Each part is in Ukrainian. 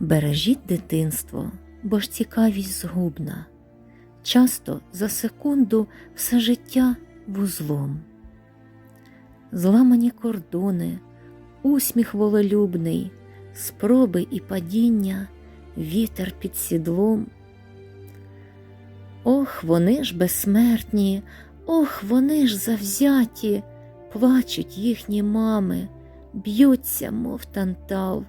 Бережіть дитинство, бо ж цікавість згубна. Часто за секунду все життя вузлом. Зламані кордони, усміх волелюбний, спроби і падіння, вітер під сідлом. Ох, вони ж безсмертні, ох, вони ж завзяті, плачуть їхні мами, б'ються, мов тантал.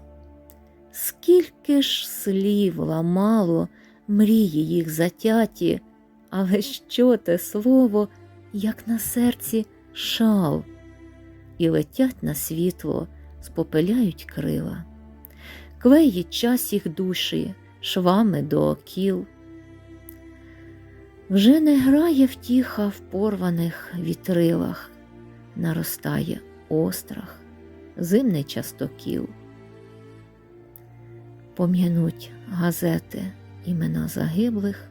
Скільки ж слів ламало мрії їх затяті, але що те слово, як на серці шал, і летять на світло, спопеляють крила, клеїть час їх душі, швами до окіл. Вже не грає втіха в порваних вітрилах, наростає острах, зимний частокіл. Пом'януть газети імена загиблих,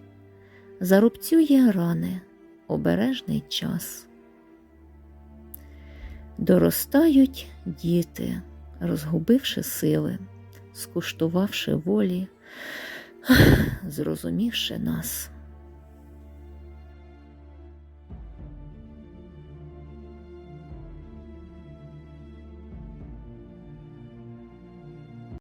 зарубцює рани обережний час. Доростають діти, розгубивши сили, скуштувавши волі, зрозумівши нас.